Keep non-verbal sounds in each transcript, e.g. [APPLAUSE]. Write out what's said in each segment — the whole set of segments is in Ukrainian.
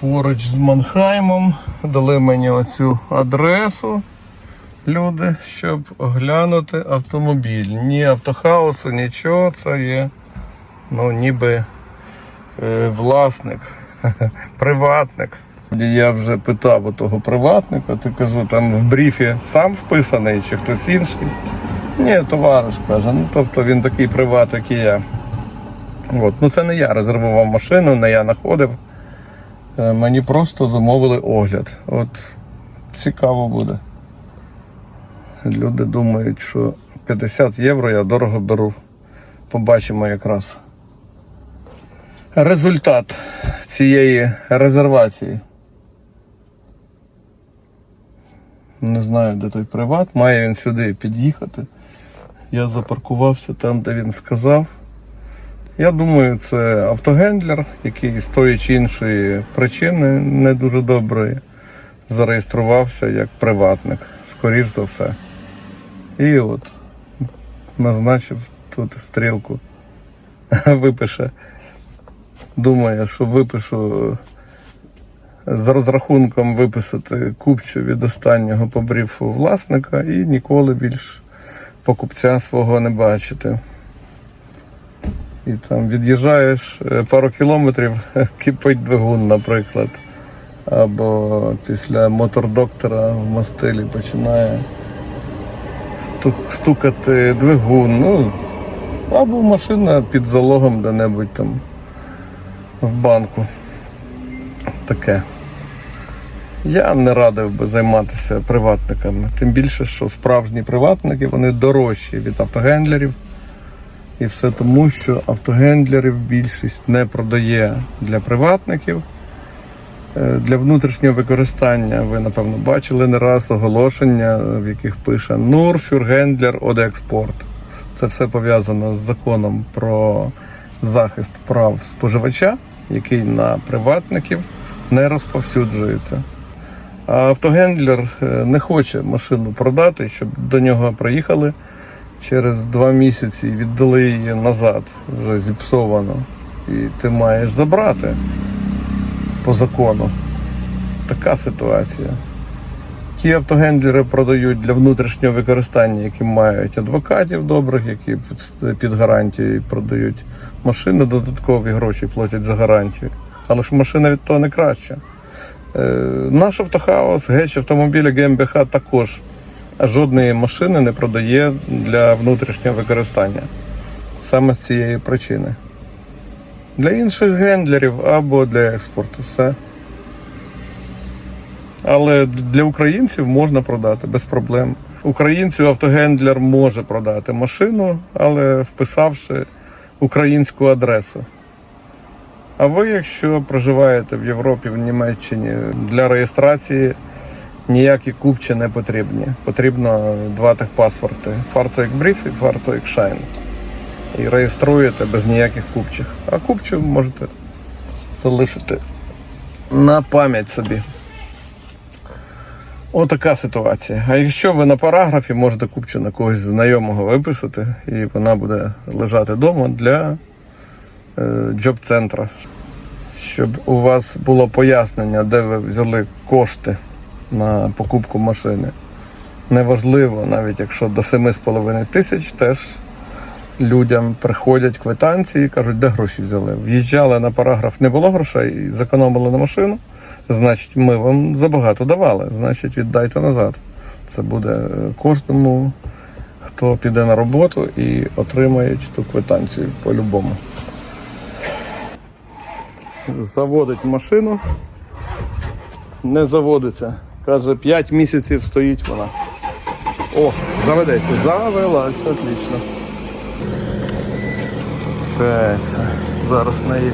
поруч з Манхаймом. Дали мені оцю адресу. Люди, щоб оглянути автомобіль. Ні автохаусу, нічого, це є. Ну, ніби е, власник, [LAUGHS] приватник. Я вже питав у того приватника, ти кажу, там в брифі сам вписаний чи хтось інший. Ні, товариш каже, ну тобто він такий приват, як і я. От. Ну це не я резервував машину, не я знаходив. Е, Мені просто замовили огляд. От цікаво буде. Люди думають, що 50 євро я дорого беру. Побачимо якраз результат цієї резервації. Не знаю, де той приват. Має він сюди під'їхати. Я запаркувався там, де він сказав. Я думаю, це автогендлер, який з тої чи іншої причини не дуже доброї зареєструвався як приватник, скоріш за все. І от назначив тут стрілку. [LAUGHS] Випише. Думає, що випишу з розрахунком виписати купчу від останнього по бріфу власника і ніколи більш покупця свого не бачити. І там від'їжджаєш е, пару кілометрів, [LAUGHS] кипить двигун, наприклад. Або після мотордоктора в мастилі починає стук- стукати двигун. Ну, або машина під залогом де-небудь там в банку. Таке. Я не радив би займатися приватниками. Тим більше, що справжні приватники вони дорожчі від автогендлерів. І все тому, що автогендлерів більшість не продає для приватників. Е, Для внутрішнього використання ви, напевно, бачили не раз оголошення, в яких пише Гендлер од експорт. Це все пов'язано з законом про захист прав споживача, який на приватників не розповсюджується. А автогендлер е, не хоче машину продати, щоб до нього приїхали через два місяці віддали її назад, вже зіпсовано. І ти маєш забрати по закону. Така ситуація. Ті автогендлери продають для внутрішнього використання, які мають адвокатів добрих, які під, гарантією продають машини, додаткові гроші платять за гарантію. Але ж машина від того не краща. Е, наш автохаус, геч автомобіля ГМБХ також жодної машини не продає для внутрішнього використання. Саме з цієї причини. Для інших гендлерів або для експорту все. Але для українців можна продати без проблем. Українцю автогендлер може продати машину, але вписавши українську адресу. А ви, якщо проживаєте в Європі, в Німеччині, для реєстрації ніякі купчі не потрібні. Потрібно два техпаспорти: Fahrzeugbrief і Fahrzeugschein. І реєструєте без ніяких купчих. А купчу можете залишити на пам'ять собі. Отака ситуація. А якщо ви на параграфі можете купчу на когось знайомого виписати, і вона буде лежати вдома для е, джоб-центра. Щоб у вас було пояснення, де ви взяли кошти на покупку машини. Неважливо, навіть якщо до 7,5 тисяч, теж людям приходять квитанції і кажуть, де гроші взяли. В'їжджали на параграф, не було грошей зекономили на машину. Значить, ми вам забагато давали. Значить, віддайте назад. Це буде е, кожному, хто піде на роботу і отримають ту квитанцію по-любому. Заводить машину, не заводиться. Каже, 5 місяців стоїть вона. О, заведеться. Завелась, отлично. Так, зараз неї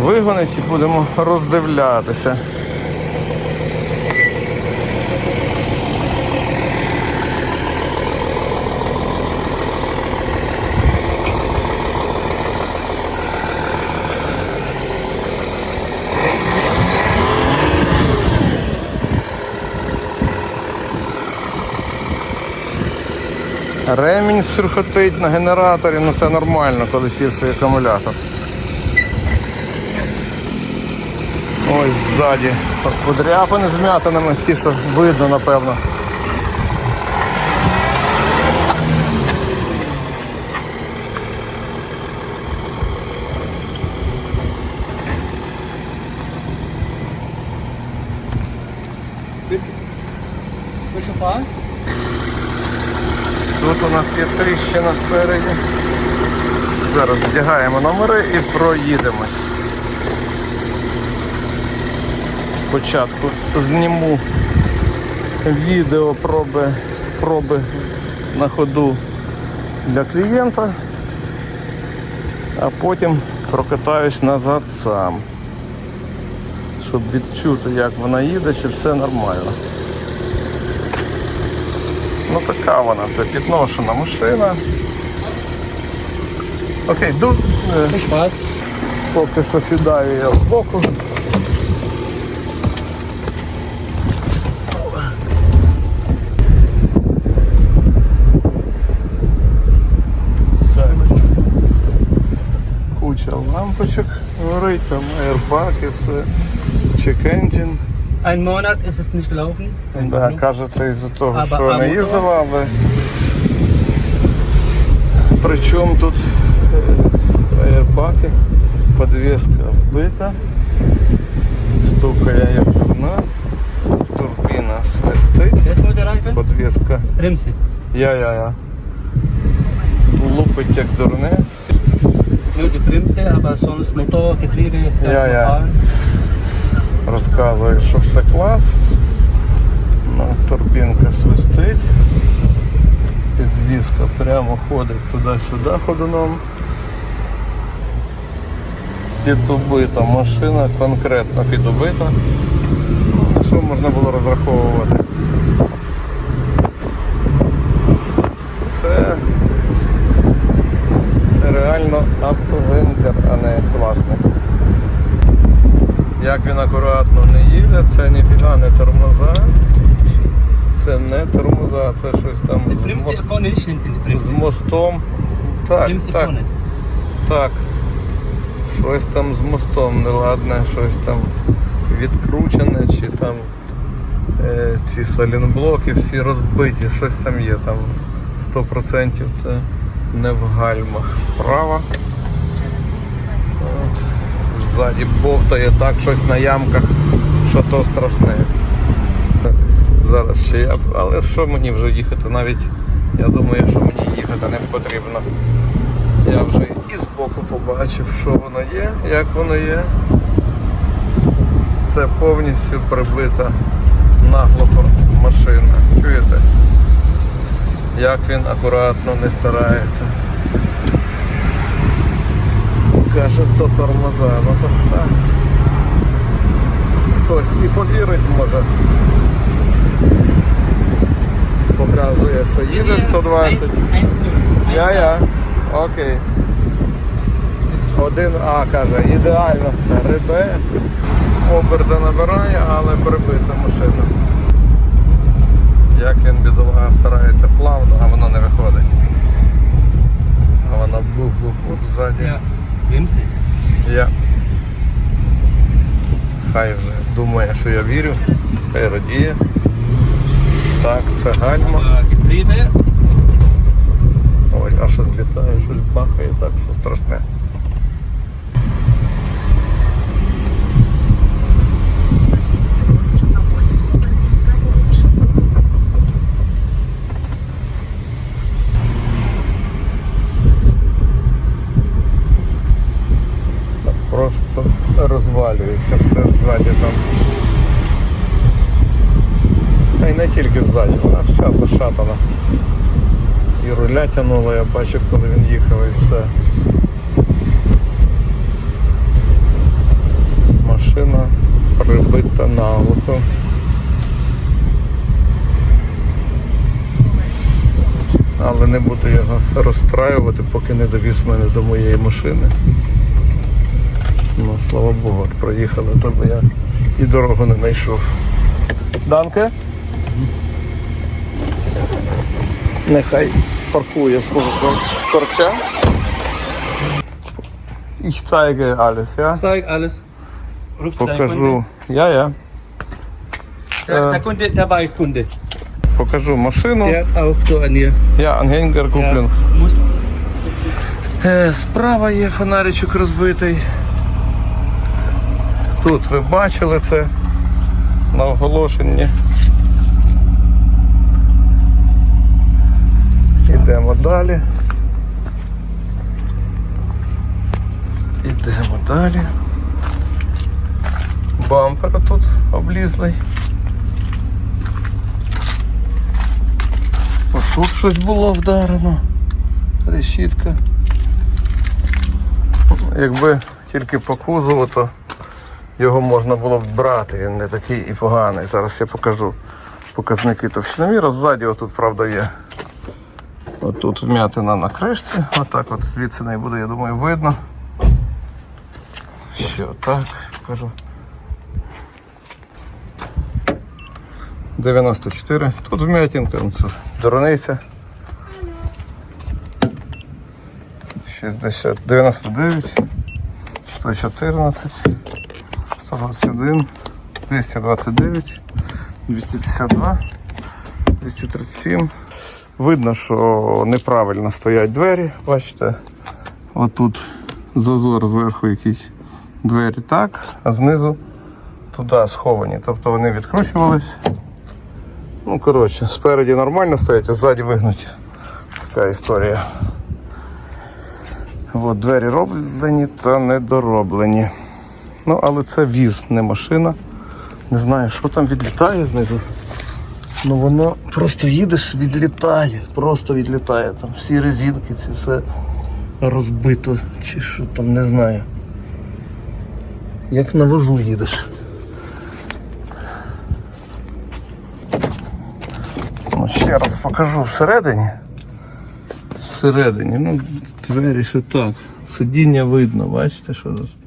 вигонить і будемо роздивлятися. Ремінь сюрхотить на генераторі, ну це нормально, коли сівший акумулятор. Ось ззаді подряпини з м'ятинами, ті, що видно, напевно. Тут у нас є тріщина спереді. Зараз вдягаємо номери і проїдемось. Спочатку зніму відео проби, проби на ходу для клієнта, а потім прокатаюсь назад сам, щоб відчути, як вона їде, чи все нормально. Ну така вона, це підношена машина. Окей, ду, поки що сідаю я збоку. Куча лампочок горить, там airbag і все. Engine. Ein Monat ist es nicht gelaufen. Да, каже, це із-за того, А, що ба- а не їздила, але причому тут е, аербаки, подвеска вбита, стукає як дурна, турбіна свистить, Jetzt nur der Reifen. подвеска Bremse. я-я-я. Лупить як дурне. Nur die Bremse, aber sonst Motor, Getriebe Ja, ja. Розказує, що все клас. Ну, турбінка свистить. Підвізка прямо ходить туди-сюди ходуном. Підубита машина, конкретно підубита. На що можна було розраховувати? Це реально автовенкер, а не власник. Як він акуратно не їде, це ніфіга не тормоза. Це не тормоза, це щось там з, мост- з мостом. Так, так, так. Щось там з мостом неладне, щось там відкручене, чи там е, ці салінблоки всі розбиті, щось там є, там 100% це не в гальмах справа. От. Ззаді бовтає так щось на ямках, що то страшне. Зараз ще я. Але що мені вже їхати? Навіть я думаю, що мені їхати не потрібно. Я вже і збоку побачив, що воно є, як воно є. Це повністю прибита наглухо машина. Чуєте? Як він акуратно не старається. Каже, то тормоза, ну то ж так. Хтось і повірить може. Показує, що їде 120. Я, я. Окей. Один А каже, ідеально. Рибе. Оберта набирає, але прибита машина. Як він бідолага старається плавно, а воно не виходить. А вона бух-бух-бух ззаді. Ja, Bremse. Я. Хай вже думає, що я вірю. Хай радіє. Так, це гальма. Ой, а відлітає, щось бахає, так що страшне. Просто розвалюється все ззаді там. Та й не тільки ззаді, вона вся зашатана. І руля тянуло, я бачив, коли він їхав і все. Машина прибита наглухо. Але не буду його розстраювати, поки не довіз мене до моєї машини. Слава Богу, проїхали, то б я і дорогу не знайшов. Данке? Нехай паркує свого кор- корча. Ich zeige alles, ja? zeig alles. ruft покажу. Я, я. Der, der Kunde, der Weißkunde. Покажу машину. Der Auto an ihr. Я Ангенгер куплен. muss Е, Справа є фонаричок розбитий. Тут ви бачили це на оголошенні. Йдемо далі. Йдемо далі. Бампер тут облізлий. Отут щось було вдарено. Решітка. Якби тільки по кузову, то його можна було б брати. Він не такий і поганий. Зараз я покажу показники товщиноміра. Ззаді отут, правда, є. Отут вм'ятина на кришці. Отак от звідси не буде, я думаю, видно. Ще отак покажу. 94. Тут вм'ятинка, ну це дурниця. 60, 99, 114, 121, 229, 252, 237. Видно, що неправильно стоять двері. Бачите, отут зазор зверху якісь двері так, а знизу туди сховані. Тобто вони відкручувались. Ну, коротше, спереді нормально стоять, а ззаді вигнуті. Така історія. От двері роблені та недороблені. Ну, але це віз, не машина. Не знаю, що там відлітає знизу. Ну воно просто їдеш, відлітає. Просто відлітає. Там всі резинки, це все розбито. Чи що там, не знаю. Як на возу їдеш. Ну, ще раз покажу всередині. Всередині, ну, двері ще так. Сидіння видно, бачите, що тут.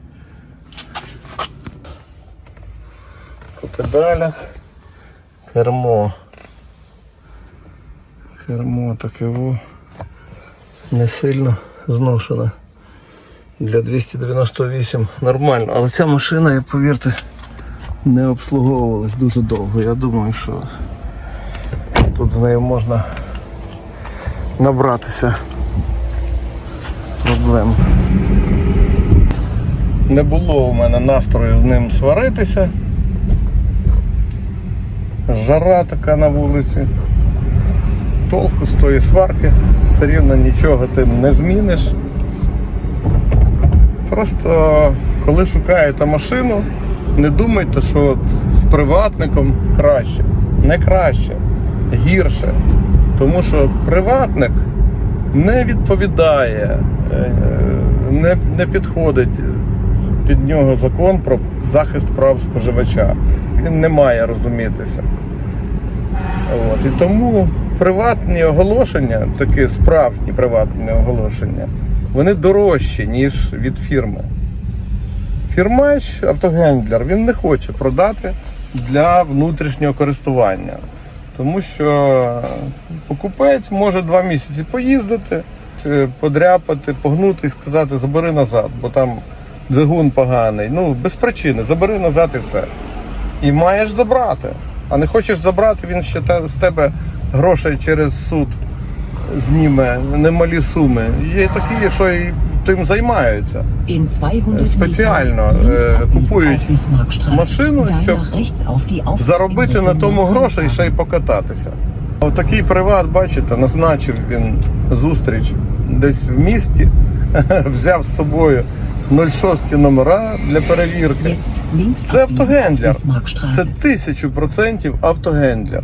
Педалях. Кермо. Кермо таке во. Не сильно зношене. Для 298 нормально. Але ця машина, я повірте, не обслуговувалась дуже довго. Я думаю, що тут з нею можна набратися проблем. Не було у мене настрою з ним сваритися. Жара така на вулиці. Толку з тої сварки, все рівно нічого ти не зміниш. Просто коли шукаєте машину, не думайте, що от з приватником краще. Не краще, гірше. Тому що приватник не відповідає, е, не, не підходить під нього закон про захист прав споживача. Він не має розумітися. От. І тому приватні оголошення, такі справжні приватні оголошення, вони дорожчі, ніж від фірми. Фірмач, автогендлер, він не хоче продати для внутрішнього користування. Тому що покупець може два місяці поїздити, е, подряпати, погнути і сказати, забери назад, бо там двигун поганий. Ну, без причини, забери назад і все. І маєш забрати. А не хочеш забрати, він ще з тебе грошей через суд зніме немалі суми. Є такі, що і тим займаються. Спеціально, е, купують машину, щоб Заробити на тому гроші і ще й покататися. Отакий приват, бачите, назначив він зустріч десь в місті, [LAUGHS] взяв з собою 06 номера для перевірки. Це автогендлер. Це тисячу процентів автогендлер,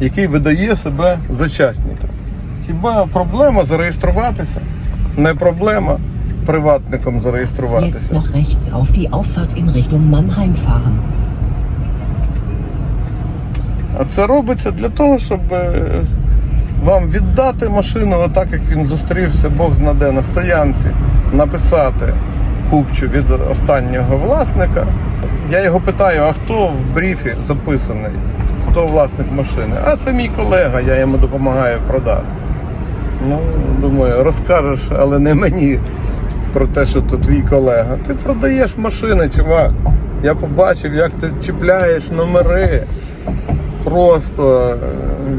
який видає себе зачасника. Хіба проблема зареєструватися? Не проблема приватником Jetzt зареєструватися. nach rechts auf die Auffahrt in Richtung Mannheim fahren. А це робиться для того, щоб е, вам віддати машину, отак як він зустрівся, Бог знаде на стоянці, написати купчу від останнього власника. Я його питаю, а хто в брифі записаний, хто власник машини? А це мій колега, я йому допомагаю продати. Ну, думаю, розкажеш, але не мені. про те, що то твій колега. Ти продаєш машини, чувак. Я побачив, як ти чіпляєш номери. Просто е,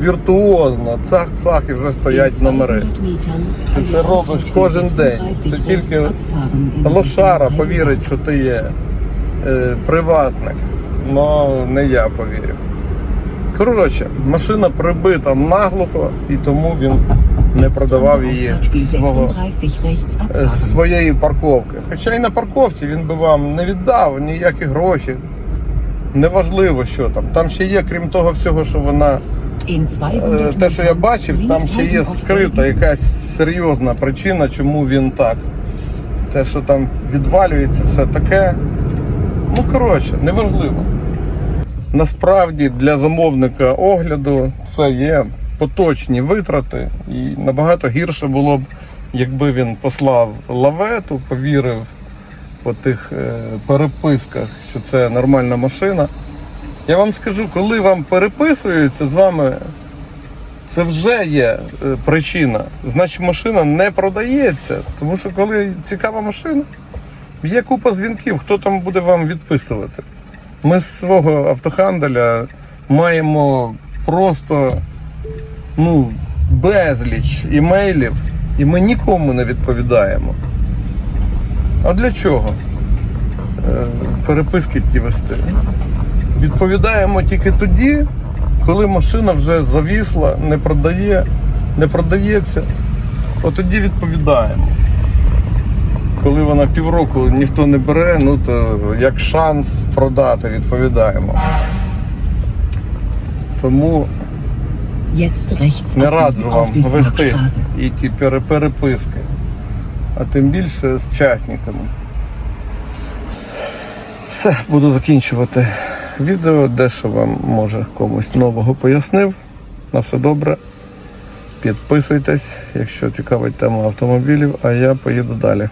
віртуозно, цах-цах і вже стоять номери. Ти це робиш кожен день. Це тільки лошара повірить, що ти є е, приватник. Но не я повірю. Коротше, машина прибита наглухо, і тому він не продавав її свого, е, своєї парковки. Хоча й на парковці він би вам не віддав ніякі гроші. Неважливо, що там. Там ще є, крім того всього, що вона Е, Те, що я бачив, там ще є скрита якась серйозна причина, чому він так. Те, що там відвалюється, все таке. Ну, коротше, неважливо. Насправді для замовника огляду це є поточні витрати, і набагато гірше було б, якби він послав лавету, повірив по тих е, переписках, що це нормальна машина. Я вам скажу, коли вам переписуються з вами це вже є е, причина. Значить, машина не продається. Тому що коли цікава машина, є купа дзвінків, хто там буде вам відписувати. Ми з свого автоханделя маємо просто ну, безліч імейлів, і ми нікому не відповідаємо. А для чого? Е, Переписки ті вести. Відповідаємо тільки тоді, коли машина вже завісла, не продає, не продається, от тоді відповідаємо. Коли вона півроку ніхто не бере, ну то як шанс продати, відповідаємо. Тому не раджу вам вести і ті переписки, а тим більше з частниками. Все, буду закінчувати відео. Дещо вам може комусь нового пояснив. На все добре. Підписуйтесь, якщо цікавить тема автомобілів, а я поїду далі.